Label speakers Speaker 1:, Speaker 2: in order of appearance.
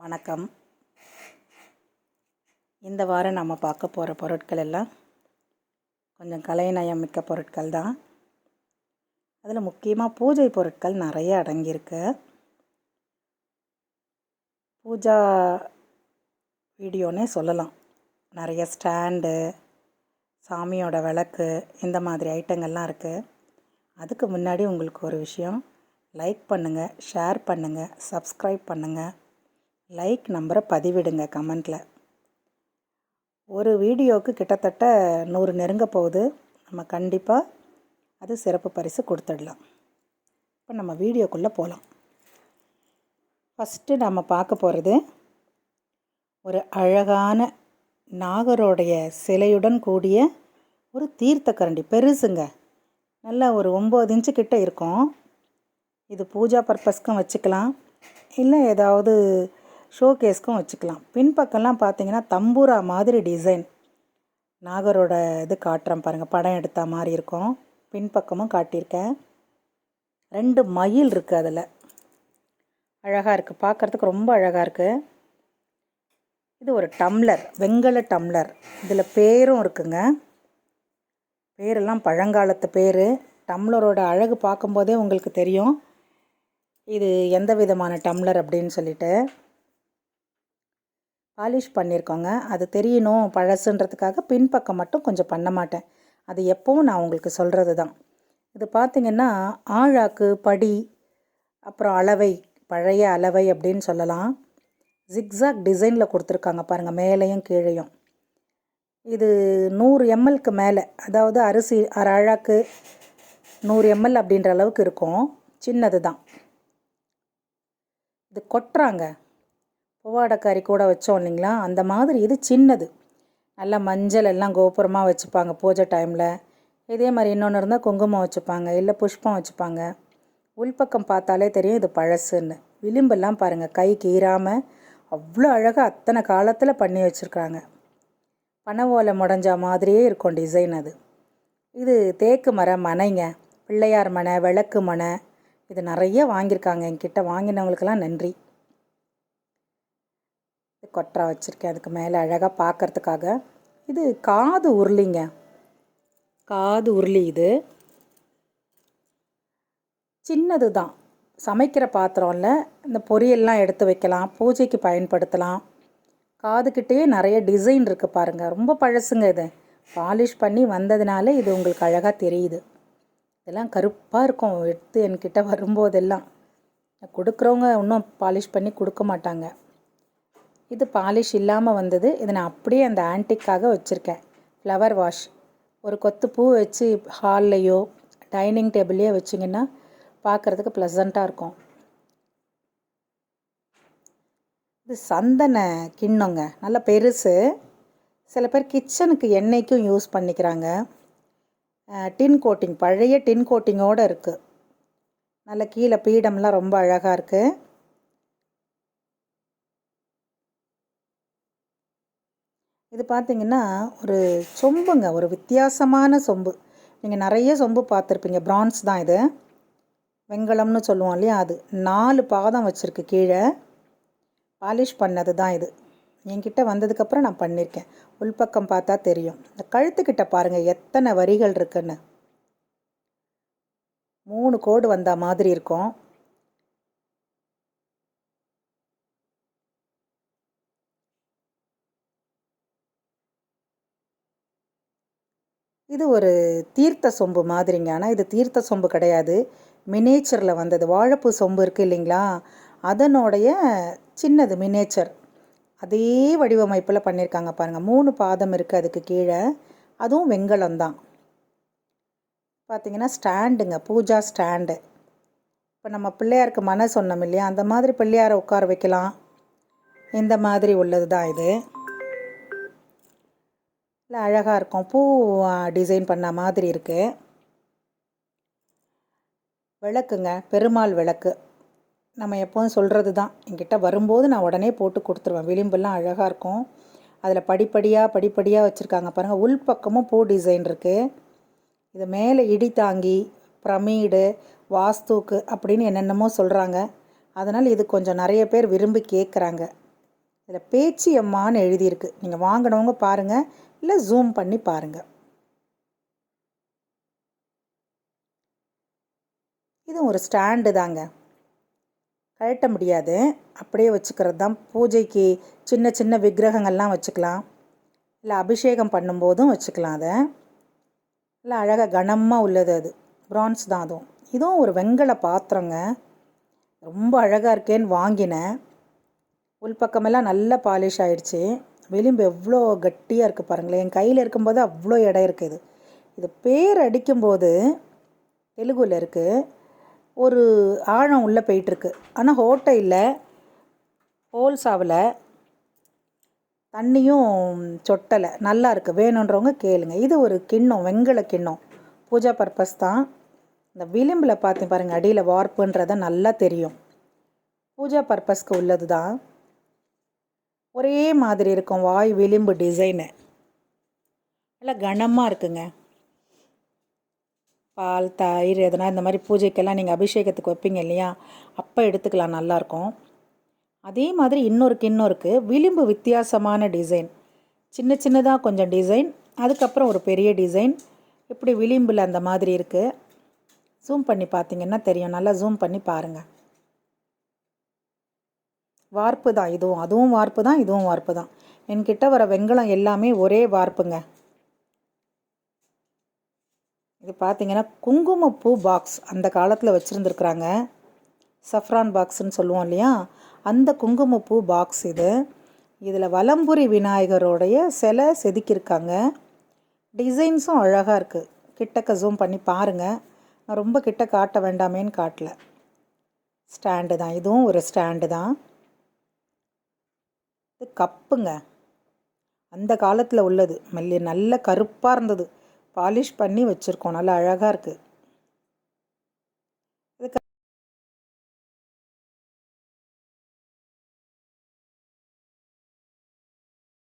Speaker 1: வணக்கம். இந்த வாரம் நம்ம பார்க்க போகிற பொருட்கள் எல்லாம் கொஞ்சம் கலைநயம் மிக்க பொருட்கள் தான். அதில் முக்கியமாக பூஜை பொருட்கள் நிறைய அடங்கியிருக்கு. பூஜா வீடியோன்னே சொல்லலாம். நிறைய ஸ்டாண்டு சாமியோட விளக்கு இந்த மாதிரி ஐட்டங்கள்லாம் இருக்குது அதுக்கு முன்னாடி உங்களுக்கு ஒரு விஷயம் லைக் பண்ணுங்கள் ஷேர் பண்ணுங்கள் சப்ஸ்கிரைப் பண்ணுங்கள் லைக் நம்பரை பதிவிடுங்க கமெண்ட்டில் ஒரு வீடியோவுக்கு கிட்டத்தட்ட நூறு நெருங்க போகுது. நம்ம கண்டிப்பாக அது சிறப்பு பரிசு கொடுத்துடலாம். இப்போ நம்ம வீடியோக்குள்ளே போகலாம் ஃபஸ்ட்டு நம்ம பார்க்க போகிறது ஒரு அழகான நாகரோடைய சிலையுடன் கூடிய ஒரு தீர்த்த கரண்டி பெருசுங்க. நல்லா ஒரு ஒம்பது இன்ச்சு கிட்டே இருக்கும். இது பூஜா பர்பஸ்க்கும் வச்சுக்கலாம். இல்லை ஏதாவது ஷோகேஸ்க்கும் வச்சுக்கலாம். பின்பக்கம்லாம் பார்த்தீங்கன்னா தம்பூரா மாதிரி டிசைன். நாகரோட இது காட்டுறேன் பாருங்கள் படம் எடுத்த மாதிரி இருக்கும். பின்பக்கமும் காட்டியிருக்கேன். ரெண்டு மயில் இருக்குது அதில். அழகாக இருக்குது பார்க்குறதுக்கு ரொம்ப அழகாக இருக்குது இது ஒரு டம்ளர். வெங்கல டம்ளர். இதில் பேரும் இருக்குங்க. பேரெல்லாம் பழங்காலத்து பேர். டம்ளரோட அழகு பார்க்கும்போதே உங்களுக்கு தெரியும். இது எந்த விதமான டம்ளர் அப்படின்னு சொல்லிட்டு. பாலிஷ் பண்ணியிருக்கோங்க. அது தெரியணும் பழசுன்றதுக்காக பின்பக்கம் மட்டும் கொஞ்சம் பண்ண மாட்டேன். அது எப்போவும் நான் உங்களுக்கு சொல்கிறது தான் இது பார்த்திங்கன்னா ஆழாக்கு படி அப்புறம் அளவை பழைய அளவை அப்படின்னு சொல்லலாம். ஜிக்ஸாக் டிசைனில் கொடுத்துருக்காங்க பாருங்கள் மேலேயும் கீழேயும். இது நூறு எம்எல்க்கு மேலே அதாவது அரிசி அழாக்கு நூறு எம்எல் அப்படின்ற அளவுக்கு இருக்கும். சின்னது தான் இது கொட்டுறாங்க. பூவாடைக்காரி கூட வச்சோம் இல்லைங்களா? அந்த மாதிரி இது சின்னது. நல்லா மஞ்சள் எல்லாம் கோபுரமாக வச்சுப்பாங்க பூஜை டைமில் இதே மாதிரி இன்னொன்று இருந்தால் குங்குமம் வச்சுப்பாங்க இல்லை புஷ்பம் வச்சுப்பாங்க. உள்பக்கம் பார்த்தாலே தெரியும் இது பழசுன்னு. விளிம்பெல்லாம் பாருங்கள் கை கீறாமல் அவ்வளோ அழகாக அத்தனை காலத்தில் பண்ணி வச்சுருக்காங்க பனை ஓலை முடஞ்ச மாதிரியே இருக்கும் டிசைன் அது. இது தேக்கு மரம் மனைங்க பிள்ளையார் மனை விளக்கு மனை இது நிறைய வாங்கியிருக்காங்க. என்கிட்ட வாங்கினவங்களுக்கெல்லாம் நன்றி. கொற்றா வச்சுருக்கேன். அதுக்கு மேலே அழகாக பார்க்குறதுக்காக இது காது உருளிங்க. காது உருளி இது. சின்னது தான் சமைக்கிற பாத்திரம்ல இந்த பொரியல்லாம் எடுத்து வைக்கலாம். பூஜைக்கு பயன்படுத்தலாம். காதுக்கிட்டேயே நிறைய டிசைன் இருக்குது பாருங்கள் ரொம்ப பழசுங்க இது. பாலிஷ் பண்ணி வந்ததுனால இது உங்களுக்கு அழகாக தெரியுது. இதெல்லாம் கருப்பாக இருக்கும். எடுத்து என்கிட்ட வரும்போதெல்லாம். கொடுக்குறவங்க இன்னும் பாலிஷ் பண்ணி கொடுக்க மாட்டாங்க. இது பாலிஷ் இல்லாமல் வந்தது. இதை நான் அப்படியே அந்த ஆன்டிக்காக வச்சுருக்கேன். ஃப்ளவர் வாஷ் ஒரு கொத்து பூ வச்சு ஹால்லையோ டைனிங் டேபிள்லையோ வச்சிங்கன்னா பார்க்குறதுக்கு ப்ளசண்ட்டாக இருக்கும். இது சந்தன கிண்ணங்க. நல்ல பெருசு. சில பேர் கிச்சனுக்கு எண்ணெய்க்கும் யூஸ் பண்ணிக்கிறாங்க. டின் கோட்டிங் பழைய டின் கோட்டிங்கோடு இருக்குது நல்ல கீழே பீடம்லாம் ரொம்ப அழகாக இருக்குது இது பார்த்திங்கன்னா ஒரு சொம்புங்க. ஒரு வித்தியாசமான சொம்பு. நீங்கள் நிறைய சொம்பு பார்த்துருப்பீங்க. பிரான்ஸ் தான் இது. வெங்கலம்னு சொல்லுவோம் இல்லையா? அது. நாலு பாதம் வச்சுருக்கு கீழே. பாலிஷ் பண்ணது தான் இது. என்கிட்ட வந்ததுக்கப்புறம் நான் பண்ணியிருக்கேன் உள்பக்கம் பார்த்தா தெரியும். இந்த கழுத்துக்கிட்ட பாருங்கள் எத்தனை வரிகள் இருக்குன்னு. மூணு கோடு வந்த மாதிரி இருக்கும். இது ஒரு தீர்த்த சொம்பு மாதிரிங்க. ஆனால் இது தீர்த்த சொம்பு கிடையாது. மினேச்சரில் வந்தது. வாழைப்பூ சொம்பு இருக்குது இல்லைங்களா? அதனுடைய சின்னது மினேச்சர். அதே வடிவமைப்பில் பண்ணியிருக்காங்க பாருங்கள் மூணு பாதம் இருக்குது அதுக்கு கீழே. அதுவும் வெங்கலம் தான். பார்த்திங்கன்னா ஸ்டாண்டுங்க. பூஜா ஸ்டாண்டு. இப்போ நம்ம பிள்ளையாருக்கு மன சொன்னோம் இல்லையா? அந்த மாதிரி பிள்ளையாரை உட்கார வைக்கலாம். இந்த மாதிரி உள்ளது தான் இது. இல்லை அழகாக இருக்கும். பூ டிசைன் பண்ண மாதிரி இருக்குது விளக்குங்க. பெருமாள் விளக்கு. நம்ம எப்போதும் சொல்கிறது தான் என்கிட்ட வரும்போது நான் உடனே போட்டு கொடுத்துருவேன். விளிம்பெல்லாம் அழகாக இருக்கும். அதில் படிப்படியாக படிப்படியாக வச்சுருக்காங்க. பாருங்கள் உள்பக்கமும் பூ டிசைன் இருக்குது இது மேலே இடி தாங்கி பிரமீடு வாஸ்துக்கு அப்படின்னு என்னென்னமோ சொல்கிறாங்க அதனால் இது கொஞ்சம் நிறைய பேர் விரும்பி கேட்குறாங்க இதில் பேச்சி அம்மான்னு எழுதியிருக்கு. நீங்கள் வாங்கினவங்க பாருங்கள் இல்லை ஜூம் பண்ணி பாருங்கள் இது ஒரு ஸ்டாண்டு தாங்க. கழட்ட முடியாது. அப்படியே வச்சுக்கிறது தான் பூஜைக்கு சின்ன சின்ன விக்கிரகங்கள்லாம் வச்சுக்கலாம். இல்லை அபிஷேகம் பண்ணும்போதும் வச்சுக்கலாம் அதை. இல்லை அழகாக கனமாக உள்ளது அது. ப்ரான்ஸ் தான் அதுவும். இதுவும் ஒரு வெங்கல பாத்திரங்க. ரொம்ப அழகாக இருக்கேன்னு வாங்கினேன். உள்பக்கமெல்லாம் நல்ல பாலிஷ் ஆயிடுச்சு. விளிம்பு எவ்வளோ கட்டியாக இருக்குது பாருங்களேன். என் கையில் இருக்கும்போது அவ்வளோ இடம் இருக்குது இது. பேர் அடிக்கும்போது தெலுங்குல இருக்குது ஒரு ஆழம் உள்ளே போயிட்டுருக்கு ஆனால் ஹோட்டலில் ஹோல்சாவில் தண்ணியும் சொட்டலை. நல்லா இருக்குது வேணுன்றவங்க கேளுங்க. இது ஒரு கிண்ணம் வெங்கல கிண்ணம். பூஜா பர்பஸ் தான். இந்த விளிம்பில் பார்த்து பாருங்கள் அடியில் வார்ப்புன்றதை நல்லா தெரியும். பூஜா பர்பஸ்க்கு உள்ளது தான். ஒரே மாதிரி இருக்கும் வாய் விளிம்பு டிசைனு நல்லா கனமாக இருக்குங்க. பால் தயிர் எதனா இந்த மாதிரி பூஜைக்கெல்லாம் நீங்கள் அபிஷேகத்துக்கு வைப்பீங்க இல்லையா? அப்போ எடுத்துக்கலாம் நல்லாயிருக்கும் அதே மாதிரி இன்னொரு கிண்ணம் இருக்குது விளிம்பு வித்தியாசமான டிசைன் சின்ன சின்னதாக கொஞ்சம் டிசைன் அதுக்கப்புறம் ஒரு பெரிய டிசைன் இப்படி விளிம்பில் அந்த மாதிரி இருக்குது ஜூம் பண்ணி பார்த்தீங்கன்னா தெரியும். நல்லா ஜூம் பண்ணி பாருங்கள் வார்ப்பு தான். இதுவும் அதுவும் வார்ப்பு தான் இதுவும் வார்ப்பு தான். என்கிட்ட வர வெங்கலம் எல்லாமே ஒரே வார்ப்புங்க. இது பார்த்தீங்கன்னா குங்குமப்பூ பாக்ஸ் அந்த காலத்தில் வச்சுருந்துருக்குறாங்க. சஃப்ரான் பாக்ஸ்ன்னு சொல்லுவோம் இல்லையா? அந்த குங்குமப்பூ பாக்ஸ் இது. இதில் வலம்புரி விநாயகரோடைய சிலை செதுக்கியிருக்காங்க. டிசைன்ஸும் அழகாக இருக்குது கிட்டக்க ஜூம் பண்ணி பாருங்கள் நான் ரொம்ப கிட்ட காட்ட வேண்டாமேன்னு காட்டல. ஸ்டாண்டு தான். இதுவும் ஒரு ஸ்டாண்டு தான். இது கப்புங்க. அந்த காலத்தில் உள்ளது. மெல்லி நல்ல கருப்பாக இருந்தது. பாலிஷ் பண்ணி வச்சுருக்கோம். நல்லா அழகாக இருக்குது